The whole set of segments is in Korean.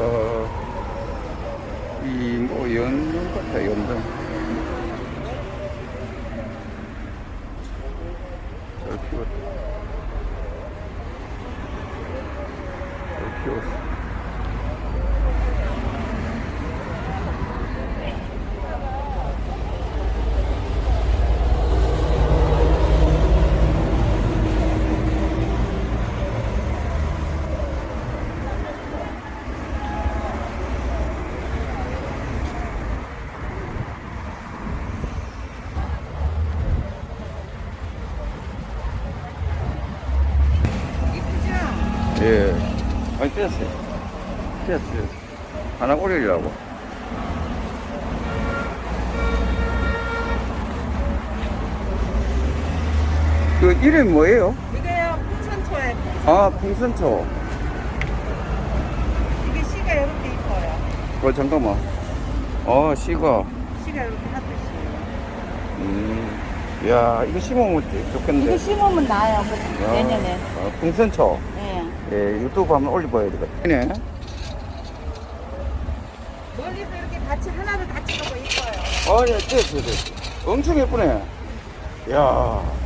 어, 이뭐 연등 같아 연등 잘 키웠다. 잘 키웠어 예. 많이 떼었어요. 떼었어요. 하나 올리려고. 그 이름 뭐예요? 이거요 풍선초에. 아 풍선초. 이게 씨가 이렇게 이뻐요. 어 잠깐만. 어 씨가. 씨가 이렇게 하듯이. 음, 야 이거 심으면 좋겠는데. 이거 심으면 나요. 그 야, 내년에. 아, 풍선초 예. 예 유튜브 한번 올려봐야 되겠다. 네. 멀리서 이렇게 같이 하나를 같이 보고 이뻐요. 아니 떼었어 떼었어 엄청 예쁘네. 야.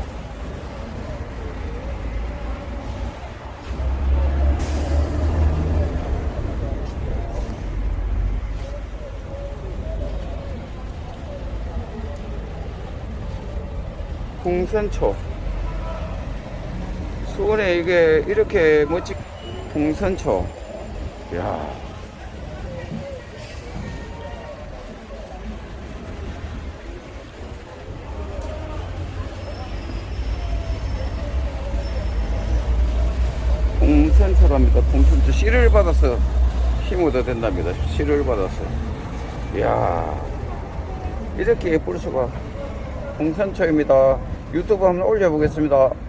풍선초 수원에 이게 이렇게 멋진 풍선초. 야. 풍선초랍니다 풍선초. 씨를 받아서 심어도 된답니다. 씨를 받아서. 이야. 이렇게 예쁠 수가. 풍선초입니다. 유튜브 한번 올려보겠습니다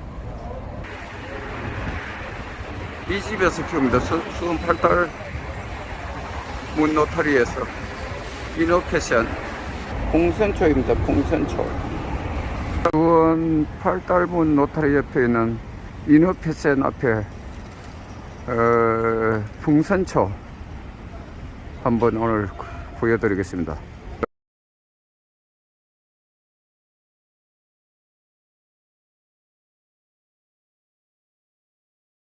이 집에서 키웁니다 수, 수원 팔달 문 노타리에서 이노 패션 풍선초입니다 풍선초. 수원 팔달문 노타리 옆에 있는 이노 패션 앞에 어, 풍선초 한번 오늘 보여드리겠습니다